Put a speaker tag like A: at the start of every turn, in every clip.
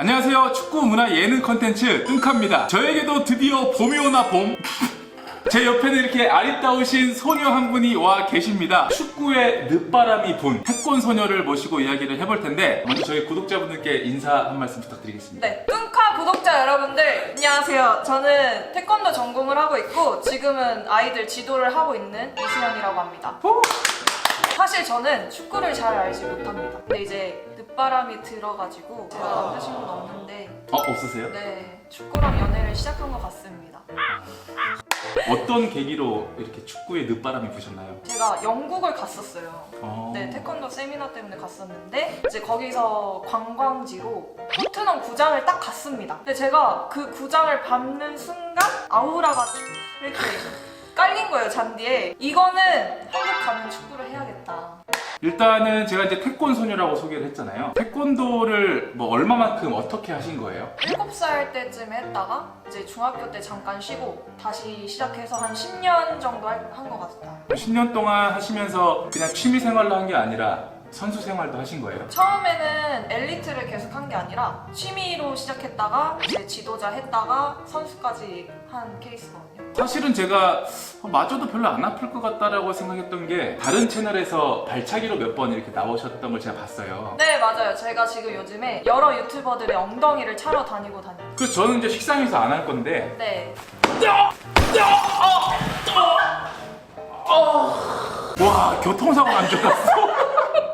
A: 안녕하세요. 축구 문화 예능 컨텐츠 뜬카입니다. 저에게도 드디어 봄이 오나 봄. 제 옆에는 이렇게 아리따우신 소녀 한 분이 와 계십니다. 축구의 늦바람이 분 태권 소녀를 모시고 이야기를 해볼 텐데 먼저 저희 구독자분들께 인사 한 말씀 부탁드리겠습니다.
B: 네, 뚱카 구독자 여러분들 안녕하세요. 저는 태권도 전공을 하고 있고 지금은 아이들 지도를 하고 있는 이수연이라고 합니다. 사실 저는 축구를 잘 알지 못합니다. 근데 이제 늦바람이 들어가지고 제가 남자친구는 없는데
A: 어 없으세요?
B: 네 축구랑 연애를 시작한 것 같습니다.
A: 어떤 계기로 이렇게 축구에 늦바람이 부셨나요?
B: 제가 영국을 갔었어요.
A: 어...
B: 네, 태권도 세미나 때문에 갔었는데 이제 거기서 관광지로 토트넘 구장을 딱 갔습니다. 근데 제가 그 구장을 밟는 순간 아우라가 이렇게 깔린 거예요 잔디에. 이거는 한국 가면 축구를 해야겠다.
A: 일단은 제가 이제 태권 소녀라고 소개를 했잖아요. 태권도를 뭐 얼마만큼 어떻게 하신 거예요?
B: 7살 때쯤에 했다가 이제 중학교 때 잠깐 쉬고 다시 시작해서 한 10년 정도 한 것 같아요.
A: 10년 동안 하시면서 그냥 취미 생활로 한 게 아니라 선수 생활도 하신 거예요?
B: 처음에는 엘리트를 계속 한 게 아니라 취미로 시작했다가 이제 지도자 했다가 선수까지 한 케이스거든요.
A: 사실은 제가 어, 맞아도 별로 안 아플 것 같다라고 생각했던 게 다른 채널에서 발차기로 몇 번 이렇게 나오셨던 걸 제가 봤어요.
B: 네 맞아요 제가 지금 요즘에 여러 유튜버들의 엉덩이를 차러 다니고 다녀요
A: 그래서 저는 이제 식상해서 안 할 건데 네와 교통사고 난줄 알았어.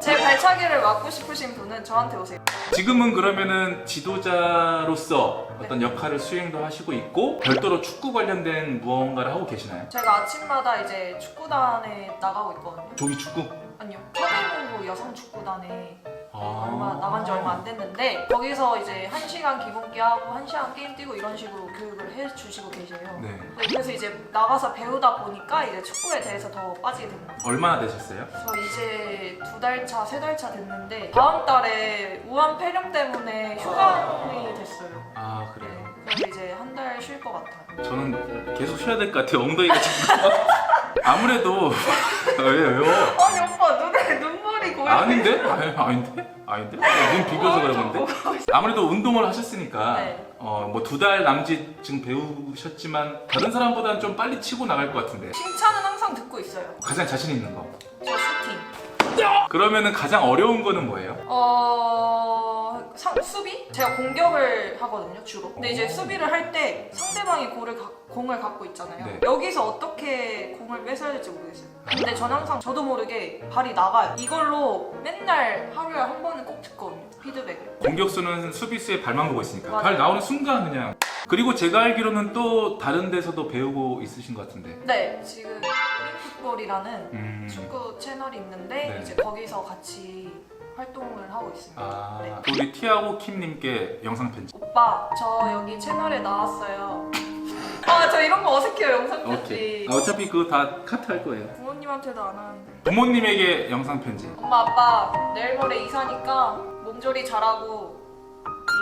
B: 제 발차기를 맡고 싶으신 분은 저한테 오세요
A: 지금은 그러면은 지도자로서 어떤 역할을 수행도 하시고 있고 별도로 축구 관련된 무언가를 하고 계시나요?
B: 제가 아침마다 이제 축구단에 나가고 있거든요
A: 조기 축구?
B: 아니요 서대문구 여성축구단에
A: 아.
B: 얼마 나간 지 얼마 안 됐는데 거기서 이제 1시간 기본기 하고 1시간 게임 뛰고 이런 식으로 교육을 해주시고 계세요
A: 네.
B: 네, 그래서 이제 나가서 배우다 보니까 이제 축구에 대해서 더 빠지게 된 거예요
A: 얼마나 되셨어요?
B: 저 이제 두 달 차, 세 달 차 됐는데 다음 달에 우한 폐렴 때문에 휴강이 됐어요.
A: 아
B: 네,
A: 그래요.
B: 그래서 이제 한 달 쉴 것 같아요.
A: 저는 계속 쉬어야 될 것 같아요. 엉덩이가 지금 아무래도 왜요? 왜요?
B: 아니 오빠 눈에 눈물 이 고여.
A: 아닌데? 아니, 아닌데? 아닌데? 눈 비벼서 그런 건데? 아무래도 운동을 하셨으니까
B: 네.
A: 어, 뭐 두 달 남짓 지금 배우셨지만 다른 사람보다는 좀 빨리 치고 나갈 것 같은데
B: 칭찬은 항상 듣고 있어요.
A: 가장 자신 있는 거
B: 저 슈팅.
A: 그러면은 가장 어려운 거는 뭐예요?
B: 어 상, 수비? 제가 공격을 하거든요 주로. 근데 이제 수비를 할 때 상대방이 공을, 가, 공을 갖고 있잖아요.
A: 네.
B: 여기서 어떻게 공을 뺏어야 될지 모르겠어요. 근데 전 항상 저도 모르게 발이 나가요. 이걸로 맨날 하루에 한 번은 꼭 듣거든요. 피드백을.
A: 공격수는 수비수의 발만 보고 있으니까
B: 맞아요.
A: 발 나오는 순간 그냥 그리고 제가 알기로는 또 다른 데서도 배우고 있으신 것 같은데
B: 네, 지금 풋볼이라는
A: 음.
B: 축구 채널이 있는데
A: 네.
B: 이제 거기서 같이 활동을 하고 있습니다.
A: 아,
B: 네.
A: 우리 티아고 킴님께 영상 편지.
B: 오빠, 저 여기 채널에 나왔어요. 아, 저 이런 거 어색해요, 영상 편지.
A: 오케이. 아, 어차피 그거 다 카트 할 거예요.
B: 부모님한테도 안 하는데.
A: 부모님에게 영상 편지.
B: 엄마, 아빠, 내일 모레 이사니까 몸조리 잘하고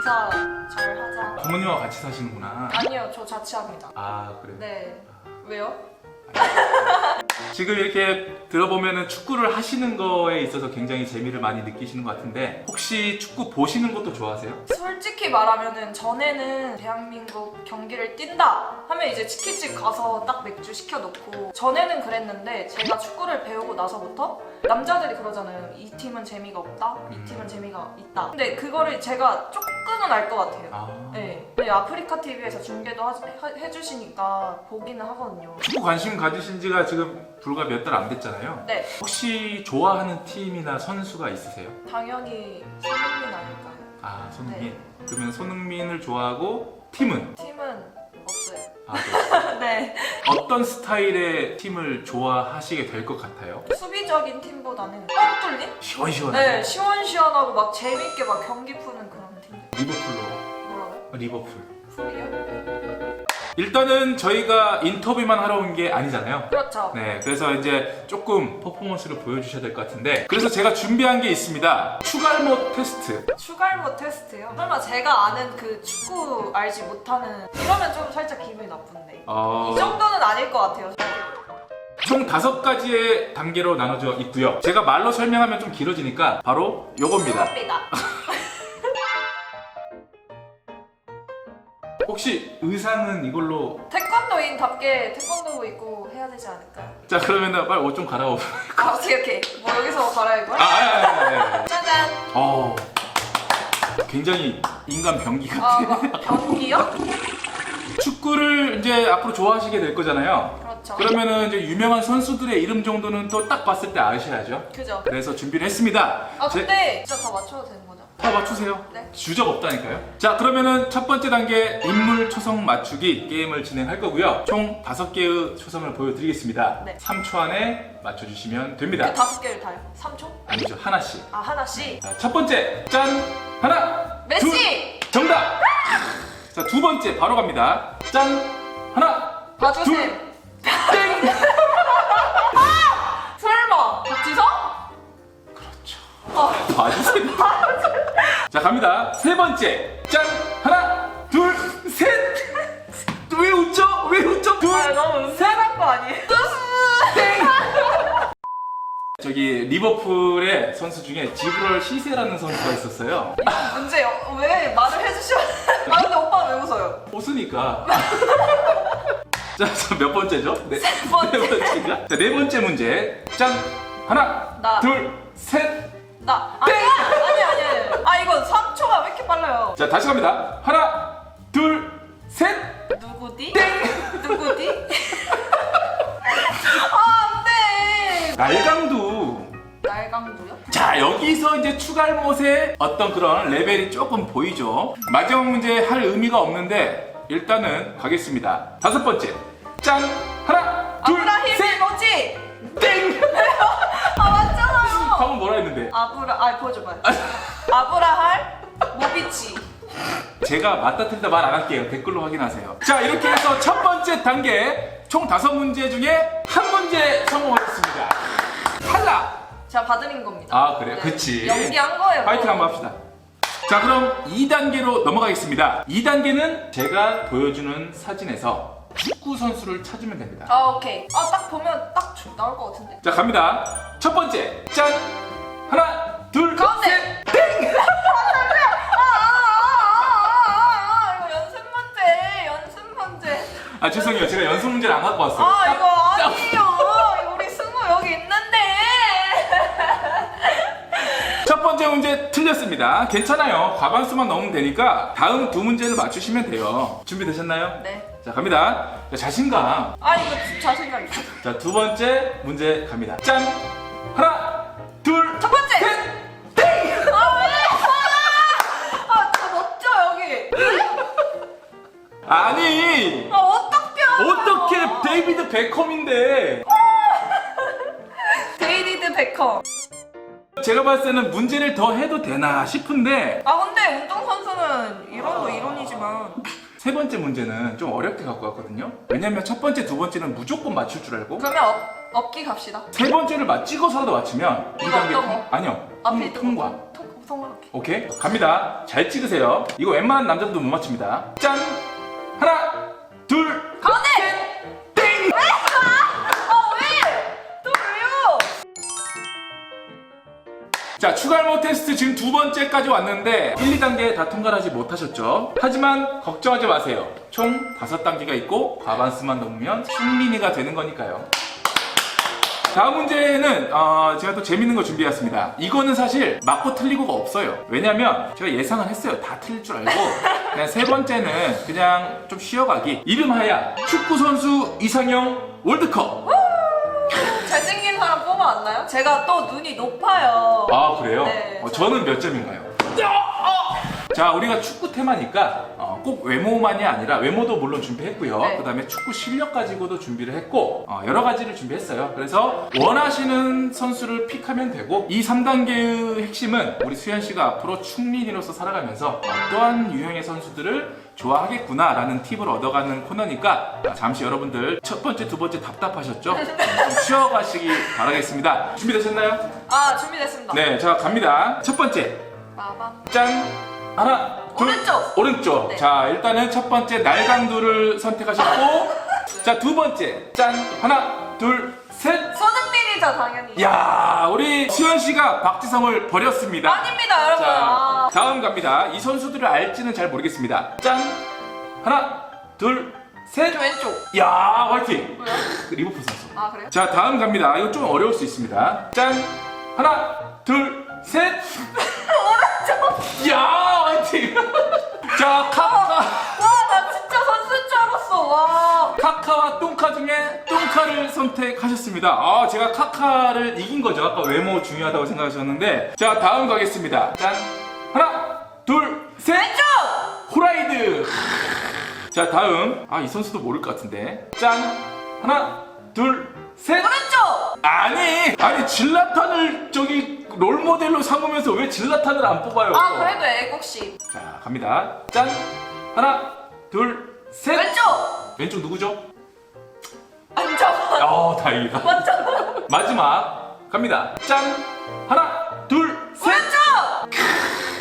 B: 이사 잘 하자.
A: 부모님과 같이 사시는구나.
B: 아니요, 저 자취합니다.
A: 아 그래. 요
B: 네. 왜요?
A: 지금 이렇게 들어보면은 축구를 하시는 거에 있어서 굉장히 재미를 많이 느끼시는 것 같은데 혹시 축구 보시는 것도 좋아하세요?
B: 솔직히 말하면은 전에는 대한민국 경기를 뛴다 하면 이제 치킨집 가서 딱 맥주 시켜놓고 전에는 그랬는데 제가 축구를 배우고 나서부터 남자들이 그러잖아요 이 팀은 재미가 없다 이
A: 음.
B: 팀은 재미가 있다 근데 그거를 제가 조금은 알 것 같아요
A: 아.
B: 네. 근데 아프리카 TV에서 중계도 하- 하- 해주시니까 보기는 하거든요
A: 축구 관심 가지신 지가 지금 불과 몇 달 안 됐잖아요.
B: 네
A: 혹시 좋아하는 팀이나 선수가 있으세요?
B: 당연히 손흥민 아닐까요?
A: 아 손흥민.
B: 네.
A: 그러면 손흥민을 좋아하고 팀은?
B: 팀은 없어요
A: 아, 네.
B: 네
A: 어떤 스타일의 팀을 좋아하시게 될 것 같아요?
B: 수비적인 팀보다는 뻥 뚫린?
A: 시원시원하게.
B: 네, 시원시원하고 막 재밌게 막 경기 푸는 그런 팀.
A: 리버풀로. 리버풀. 일단은 저희가 인터뷰만 하러 온 게 아니잖아요.
B: 그렇죠.
A: 네, 그래서 이제 조금 퍼포먼스를 보여주셔야 될 것 같은데 그래서 제가 준비한 게 있습니다. 추갈못 테스트.
B: 슈갈모 테스트요? 설마 제가 아는 그 축구 알지 못하는 이러면 좀 살짝 기분이 나쁜데.
A: 어,
B: 이 정도는 아닐 것 같아요.
A: 총 다섯 가지의 단계로 나눠져 있고요. 제가 말로 설명하면 좀 길어지니까 바로 요겁니다.
B: 이겁니다.
A: 혹시 의상은 이걸로
B: 태권도인답게 태권도복 입고 해야 되지 않을까요?
A: 자 그러면은 빨리 옷 좀 갈아입어.
B: 아, 오케이 오케이. 뭐 여기서 갈아입어요?
A: 아, 아, 아, 아, 아.
B: 짜잔.
A: 어. 굉장히 인간 병기 같아.
B: 아, 막 변기요?
A: 축구를 이제 앞으로 좋아하시게 될 거잖아요.
B: 그렇죠.
A: 그러면은 이제 유명한 선수들의 이름 정도는 또 딱 봤을 때 아셔야죠.
B: 그죠.
A: 그래서 준비를 했습니다.
B: 아
A: 제-
B: 근데 진짜 다 맞춰도 되는 거죠?
A: 다 맞추세요.
B: 네.
A: 주적 없다니까요. 자, 그러면은 첫 번째 단계 인물 초성 맞추기 게임을 진행할 거고요. 총 다섯 개의 초성을 보여드리겠습니다.
B: 네.
A: 3초 안에 맞춰주시면 됩니다.
B: 그 다섯 개를 다요. 3초?
A: 아니죠, 하나씩.
B: 아 하나씩.
A: 자, 첫 번째, 짠! 하나!
B: 메시!
A: 둘, 정답! 자, 두 번째, 바로 갑니다. 짠! 하나! 둘, 땡!
B: 설마 박지성?
A: 그렇죠.
B: 아
A: 봐주세요. 자, 갑니다. 세 번째, 짠! 하나! 둘, 셋! 왜 웃죠? 왜 웃죠? 둘,
B: 아, 너무 은색한 거 아니에요?
A: 저기 리버풀의 선수 중에 지브럴 시세라는 선수가 있었어요.
B: 문제 왜 말을 해주셔? 아 근데 오빠는 왜 웃어요?
A: 웃으니까. 자, 자, 몇 번째죠? 네,
B: 세 번째.
A: 네 번째인가? 자, 네 번째 문제. 짠! 하나,
B: 나.
A: 둘, 셋!
B: 나 아니 아니 아니. 아 이건 3초가 왜 이렇게 빨라요?
A: 자, 다시 갑니다. 하나, 둘, 셋!
B: 누구디? 누구디? 아 안 돼.
A: 날강도.
B: 날강도요?
A: 자, 여기서 이제 추갈못의 어떤 그런 레벨이 조금 보이죠? 마지막 문제 할 의미가 없는데, 일단은 가겠습니다. 다섯 번째. 짠! 하나, 둘,
B: 아브라힘
A: 셋!
B: 뭐지?
A: 땡!
B: 아 맞잖아요.
A: 방금 뭐라 했는데?
B: 아브라 아 보여줘봐요. 아브라할 모비치.
A: 제가 맞다 틀리다 말 안 할게요. 댓글로 확인하세요. 자, 이렇게 해서 첫 번째 단계 총 다섯 문제 중에 한 문제 성공하셨습니다. 탈락!
B: 제가 받으린 겁니다.
A: 아, 그래요? 그치.
B: 연기한 거예요.
A: 파이팅 한번 합시다. 자, 그럼 2단계로 넘어가겠습니다. 2단계는 제가 보여주는 사진에서 축구 선수를 찾으면 됩니다.
B: 아 오케이. 아 딱 보면 딱 주- 나올 것 같은데.
A: 자, 갑니다. 첫 번째. 짠! 하나, 둘,
B: 가운데!
A: 셋!
B: 아,
A: 죄송해요. 제가 연습 문제를 안 갖고 왔어요.
B: 아 이거 아니에요. 우리 승우 여기 있는데.
A: 첫 번째 문제 틀렸습니다. 괜찮아요. 과반수만 넣으면 되니까 다음 두 문제를 맞추시면 돼요. 준비되셨나요?
B: 네.
A: 자, 갑니다. 자, 자신감.
B: 아 이거 자신감 있어.
A: 자, 두 번째 문제 갑니다. 짠! 하나, 둘,
B: 첫 번째.
A: 셋!
B: 아 왜? 아저 멋져 여기.
A: 아니!
B: 아
A: 어떻게 데이비드 베컴인데?
B: 데이비드 베컴.
A: 제가 봤을 때는 문제를 더 해도 되나 싶은데
B: 아 근데 운동 선수는 이론도 이론이지만.
A: 세 번째 문제는 좀 어렵게 갖고 왔거든요. 왜냐면 첫 번째, 두 번째는 무조건 맞출 줄 알고
B: 그러면 업, 업기 갑시다.
A: 세 번째를 맞 찍어서라도 맞추면 이
B: 이거
A: 단계
B: 어떤
A: 통,
B: 거?
A: 아니요
B: 앞에
A: 통,
B: 있던
A: 통과.
B: 거. 통, 통과할게.
A: 오케이 갑니다. 잘 찍으세요. 이거 웬만한 남자도 못 맞춥니다. 짠 하나 둘 자 추가할모 테스트 지금 두 번째까지 왔는데 1, 2단계 다 통과하지 못하셨죠? 하지만 걱정하지 마세요. 총 다섯 단계가 있고 과반수만 넘으면 승민이가 되는 거니까요. 다음 문제는 어, 제가 또 재밌는 거 준비했습니다. 이거는 사실 맞고 틀리고가 없어요. 왜냐면 제가 예상을 했어요. 다 틀릴 줄 알고. 그냥 세 번째는 그냥 좀 쉬어가기. 이름하야 축구 선수 이상형 월드컵.
B: 제가 또 눈이 높아요.
A: 아 그래요?
B: 네,
A: 어,
B: 저-
A: 저는 몇 점인가요? 자 우리가 축구 테마니까 어, 꼭 외모만이 아니라 외모도 물론 준비했고요.
B: 네.
A: 그다음에 축구 실력 가지고도 준비를 했고 어, 여러 가지를 준비했어요. 그래서 원하시는 선수를 픽하면 되고 이 3단계의 핵심은 우리 수현 씨가 앞으로 축민이로서 살아가면서 어떠한 유형의 선수들을 좋아하겠구나라는 팁을 얻어가는 코너니까 아, 잠시 여러분들 첫 번째, 두 번째 답답하셨죠? 좀 쉬어가시기 바라겠습니다. 준비되셨나요?
B: 아 준비됐습니다.
A: 네, 자 갑니다. 첫 번째,
B: 빠밤.
A: 짠 하나, 둘,
B: 오른쪽.
A: 오른쪽.
B: 네.
A: 자 일단은 첫 번째 날강도를 선택하셨고, 자 두 번째, 짠 하나, 둘, 셋.
B: 손흥민이죠 당연히.
A: 야, 우리 수현 씨가 박지성을 버렸습니다.
B: 아닙니다 여러분.
A: 자,
B: 아,
A: 다음 갑니다. 이 선수들을 알지는 잘 모르겠습니다. 짠 하나, 둘, 셋.
B: 저 왼쪽.
A: 야, 화이팅.
B: 왜요?
A: 리버풀 선수.
B: 아 그래요?
A: 자, 다음 갑니다. 이거 좀 어려울 수 있습니다. 짠. 하나, 둘, 셋. 오른쪽. 야, 화이팅. 자, 카카.
B: 와나 진짜 선수인 줄 알았어. 와.
A: 카카와 똥카 중에 똥카를 선택하셨습니다. 아, 제가 카카를 이긴 거죠. 아까 외모 중요하다고 생각하셨는데. 자, 다음 가겠습니다. 짠. 하나, 둘, 셋.
B: 왼쪽.
A: 호라이드. 자, 다음. 아, 이 선수도 모를 것 같은데. 짠. 하나, 둘, 셋.
B: 오른쪽.
A: 아니, 아니 질라탄을 저기 롤 모델로 삼으면서 왜 질라탄을 안 뽑아요?
B: 아 그래도 애국심.
A: 자, 갑니다. 짠. 하나, 둘, 셋.
B: 왼쪽.
A: 왼쪽 누구죠?
B: 안정.
A: 어, 다행이다.
B: 맞죠?
A: 마지막 갑니다. 짠. 하나, 둘, 셋.
B: 왼쪽!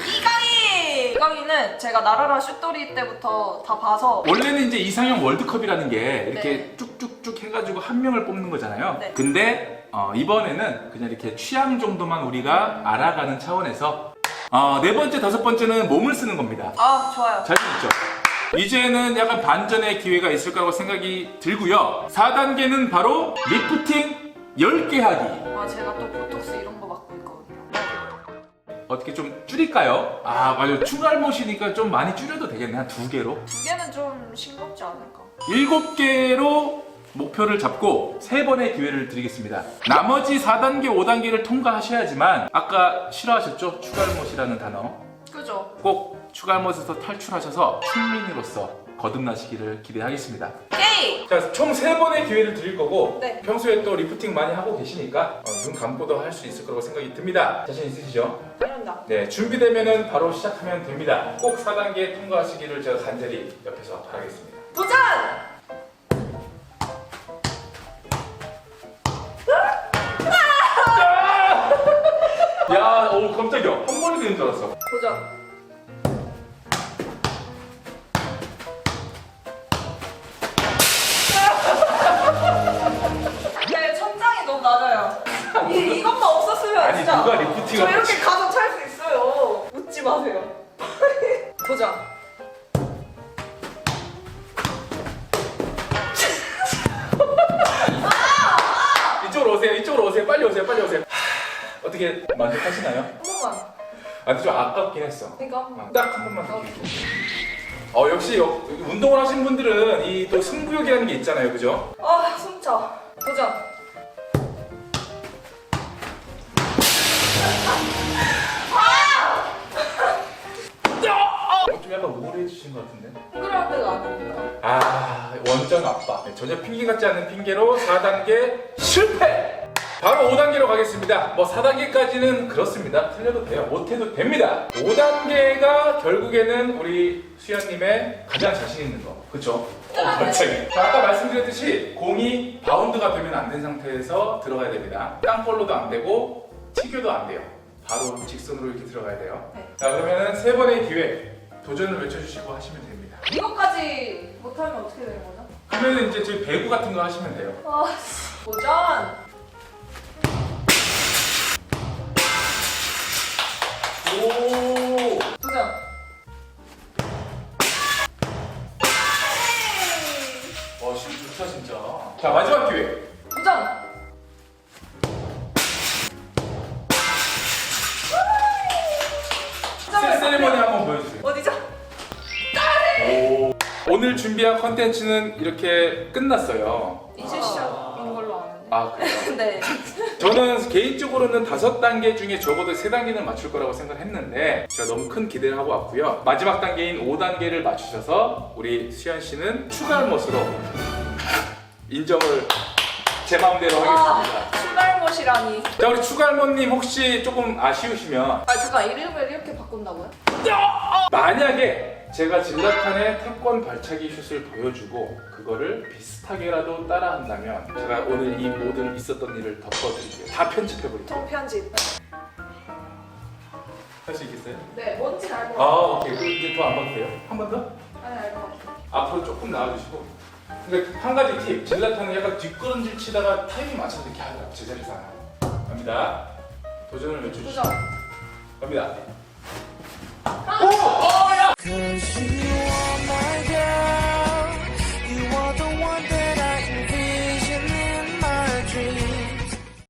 B: 이강인! 이강인은 제가 나라라 슛돌이 때부터 다 봐서
A: 원래는 이제 이상형 월드컵이라는 게 이렇게
B: 네.
A: 쭉쭉쭉 해가지고 한 명을 뽑는 거잖아요.
B: 네.
A: 근데 어, 이번에는 그냥 이렇게 취향 정도만 우리가 알아가는 차원에서 어, 네 번째, 다섯 번째는 몸을 쓰는 겁니다.
B: 아 좋아요
A: 자신 있죠? 이제는 약간 반전의 기회가 있을 거라고 생각이 들고요. 4단계는 바로 리프팅 10개 하기.
B: 아 제가 또 보톡스 이런 거 맞고 있거든요
A: 어떻게 좀 줄일까요? 아, 맞아요. 추갈못이니까 좀 많이 줄여도 되겠네. 한 두 개로.
B: 두 개는 좀 싱겁지 않을까
A: 일곱 개로 목표를 잡고 세 번의 기회를 드리겠습니다. 나머지 4단계, 5단계를 통과하셔야지만 아까 싫어하셨죠? 추갈못이라는 단어.
B: 그죠?
A: 꼭 추갈못에서 탈출하셔서 충민으로서 거듭나시기를 기대하겠습니다.
B: 게임!
A: 자, 총 세 번의 기회를 드릴 거고
B: 네.
A: 평소에 또 리프팅 많이 하고 계시니까 어, 눈 감고도 할 수 있을 거라고 생각이 듭니다. 자신 있으시죠?
B: 당연다
A: 네, 준비되면은 바로 시작하면 됩니다. 꼭 4단계 통과하시기를 제가 간절히 옆에서 바라겠습니다.
B: 도전!
A: 야, 오 깜짝이야. 한 번에 되는 줄 알았어.
B: 도전 네, 천장이 너무 낮아요. 이, 이것만 없었으면
A: 아니,
B: 진짜
A: 누가 리프팅을
B: 저 이렇게 가서 찰 수 있어요. 웃지 마세요. 도전.
A: 이쪽으로 오세요. 이쪽으로 오세요. 빨리 오세요. 빨리 오세요. 하, 어떻게 만족하시나요?
B: 한 번만.
A: 아, 근데 좀 아깝긴 했어.
B: 그러니까 한 번만.
A: 딱 한 번만 더. 어, 역시 여- 운동을 하신 분들은 이 또 승부욕이라는 게 있잖아요. 그죠?
B: 아, 숨차. 도전.
A: 어, 좀 약간 우울해지신 것 같은데?
B: 그럴 때가 아닙니다.
A: 아 원정 압박 네, 전혀 핑계 같지 않은 핑계로 4단계 실패 바로 5단계로 가겠습니다. 뭐 4단계까지는 그렇습니다. 틀려도 돼요. 못해도 됩니다. 5단계가 결국에는 우리 수현님의 가장 자신 있는 거. 그쵸? 어, 갑자기. 자, 아까 말씀드렸듯이 공이 바운드가 되면 안 된 상태에서 들어가야 됩니다. 땅볼로도 안 되고 튀겨도 안 돼요. 바로 직선으로 이렇게 들어가야 돼요.
B: 네.
A: 자 그러면 세 번의 기회 도전을 외쳐주시고 하시면 됩니다.
B: 이거까지 못하면 어떻게 되는 거죠?
A: 그러면 이제 저희 배구 같은 거 하시면 돼요.
B: 아, 도전.
A: 오.
B: 도전.
A: 와, 심 좋다 진짜. 자 마지막 기회.
B: 도전.
A: 세- 세레머니 한번 보여주세요.
B: 어디죠?
A: 오. 오늘 준비한 컨텐츠는 이렇게 끝났어요.
B: 이제 시작인 걸로 아는데.
A: 아 그래요?
B: 네.
A: 저는 개인적으로는 다섯 단계 중에 적어도 세 단계는 맞출 거라고 생각했는데 제가 너무 큰 기대를 하고 왔고요. 마지막 단계인 5단계를 맞추셔서 우리 수현 씨는 추가할 멋으로 인정을 제 마음대로 하겠습니다.
B: 아, 출발못이라니.
A: 자 우리 추갈모님 혹시 조금 아쉬우시면
B: 아, 잠깐 이름을 이렇게 바꾼다고요?
A: 만약에 제가 질라탄의 태권 발차기 슛을 보여주고 그거를 비슷하게라도 따라한다면 제가 오늘 이 모든 있었던 일을 덮어드릴게요 다 편집해버릴게요
B: 통편집.
A: 할 수 있겠어요?
B: 네, 뭔지 알고.
A: 아 오케이 그럼 이제 더 안 봐도 돼요? 한 번 더?
B: 알고. 같아요.
A: 앞으로 조금 나와주시고 근데 한 가지 팁 질라탄은 약간 뒷걸음질 치다가 타이밍 맞춰서 이렇게 하더라고 제자리에서 하나 갑니다 도전을 외쳐주시죠
B: 도전.
A: 갑니다
B: 오! 어, 야!
C: Cause you